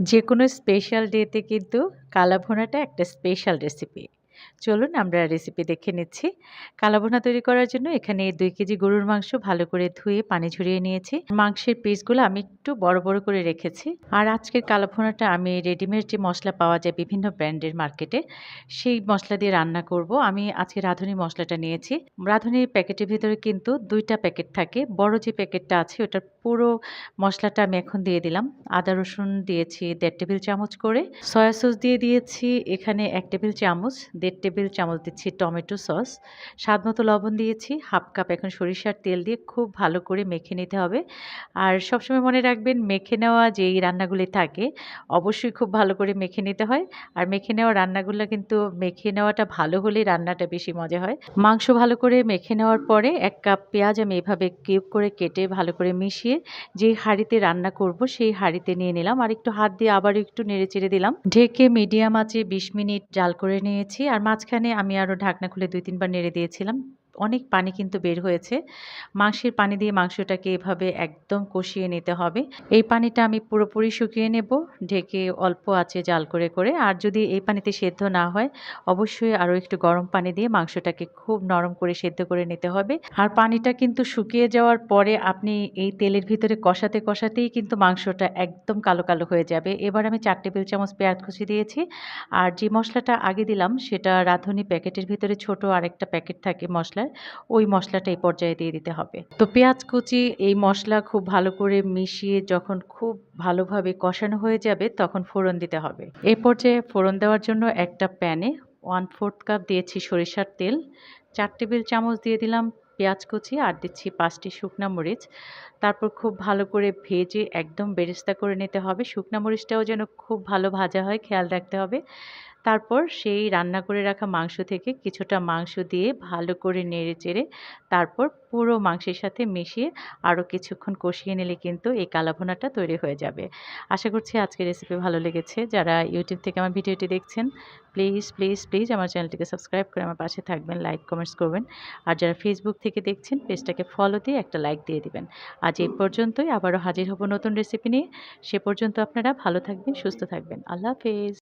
যে কোনো স্পেশাল ডেতে কিন্তু কালাভোনাটা একটা স্পেশাল রেসিপি চলুন আমরা রেসিপি দেখে নিচ্ছি। কালাভুনা তৈরি করার জন্য এখানে দুই কেজি গরুর মাংস ভালো করে ধুয়ে পানি ঝরিয়ে নিয়েছি। মাংসের পিসগুলো আমি একটু বড় বড় করে রেখেছি। আর আজকের কালাভুনাটা আমি রেডিমেড যে মশলা পাওয়া যায় বিভিন্ন ব্র্যান্ডের মার্কেটে সেই মশলা দিয়ে রান্না করব। আমি আজকে রাঁধুনি মশলাটা নিয়েছি। রাঁধুনির প্যাকেটের ভিতরে কিন্তু দুইটা প্যাকেট থাকে। বড় যে প্যাকেটটা আছে, ওটার পুরো মশলাটা আমি এখন দিয়ে দিলাম। আদা রসুন দিয়েছি দেড় টেবিল চামচ করে। সয়া সস দিয়ে দিয়েছি এখানে এক টেবিল চামচ। দেড় টেবিল চামচ দিচ্ছি টমেটো সস স্বাদ মতো লবণ দিয়েছি হাফ কাপ এখন সরিষার তেল দিয়ে খুব ভালো করে মেখে নিতে হবে। আর সবসময় মনে রাখবেন, মেখে নেওয়া যেই রান্নাগুলি থাকে, অবশ্যই খুব ভালো করে মেখে নিতে হয়। আর মেখে নেওয়া রান্নাগুলো কিন্তু মেখে নেওয়াটা ভালো হলে রান্নাটা বেশি মজা হয়। মাংস ভালো করে মেখে নেওয়ার পরে এক কাপ পেঁয়াজ আমি এভাবে কিউব করে কেটে ভালো করে মিশিয়ে যেই হাঁড়িতে রান্না করব, সেই হাঁড়িতে নিয়ে নিলাম। আর একটু হাত দিয়ে আবার একটু নেড়ে চেড়ে দিলাম। ঢেকে মিডিয়াম আছে বিশ মিনিট জাল করে নিয়েছি। আর মাঝখানে আমি আরও ঢাকনা খুলে দুই তিনবার নেড়ে দিয়েছিলাম। অনেক পানি কিন্তু বের হয়েছে। মাংসের পানি দিয়ে মাংসটাকে এভাবে একদম কষিয়ে নিতে হবে। এই পানিটা আমি পুরোপুরি শুকিয়ে নেব, ঢেকে অল্প আছে জাল করে করে। আর যদি এই পানিতে সেদ্ধ না হয়, অবশ্যই আরও একটু গরম পানি দিয়ে মাংসটাকে খুব নরম করে সেদ্ধ করে নিতে হবে। আর পানিটা কিন্তু শুকিয়ে যাওয়ার পরে আপনি এই তেলের ভিতরে কষাতে, কষাতেই কিন্তু মাংসটা একদম কালো কালো হয়ে যাবে। এবার আমি চার টেবিল চামচ পেঁয়াজ কুচি দিয়েছি। আর যে মশলাটা আগে দিলাম, সেটা রাঁধুনি প্যাকেটের ভিতরে ছোট আরেকটা প্যাকেট থাকে মশলার। ওই মশলাটা এই পর্যায়ে দিয়ে দিতে হবে। তো পেঁয়াজ কুচি এই মশলা খুব ভালো করে মিশিয়ে যখন খুব ভালোভাবে কষানো হয়ে যাবে তখন ফোড়ন দিতে হবে। এই পর্যায়ে ফোড়ন দেওয়ার জন্য একটা প্যানে ওয়ান ফোর্থ কাপ দিয়েছি সরিষার তেল, চার টেবিল চামচ দিয়ে দিলাম পেঁয়াজ কুচি আর দিচ্ছি পাঁচটি শুকনা মরিচ। তারপর খুব ভালো করে ভেজে একদম বেরেস্তা করে নিতে হবে। শুকনা মরিচটাও যেন খুব ভালো ভাজা হয়, খেয়াল রাখতে হবে। তারপর সেই রান্না করে রাখা মাংস থেকে কিছুটা মাংস দিয়ে ভালো করে নেড়ে চেড়ে তারপর পুরো মাংসের সাথে মিশিয়ে আরও কিছুক্ষণ কষিয়ে নিলে কিন্তু এই কালাভুনাটা তৈরি হয়ে যাবে। আশা করছি আজকের রেসিপি ভালো লেগেছে। যারা ইউটিউব থেকে আমার ভিডিওটি দেখছেন প্লিজ প্লিজ প্লিজ আমার চ্যানেলটিকে সাবস্ক্রাইব করে আমার পাশে থাকবেন লাইক কমেন্টস করবেন। আর যারা ফেসবুক থেকে দেখছেন, পেজটাকে ফলো দিয়ে একটা লাইক দিয়ে দিবেন। আজ এই পর্যন্তই, আবারও হাজির হব নতুন রেসিপি নিয়ে। সে পর্যন্ত আপনারা ভালো থাকবেন, সুস্থ থাকবেন। আল্লাহ হাফেজ।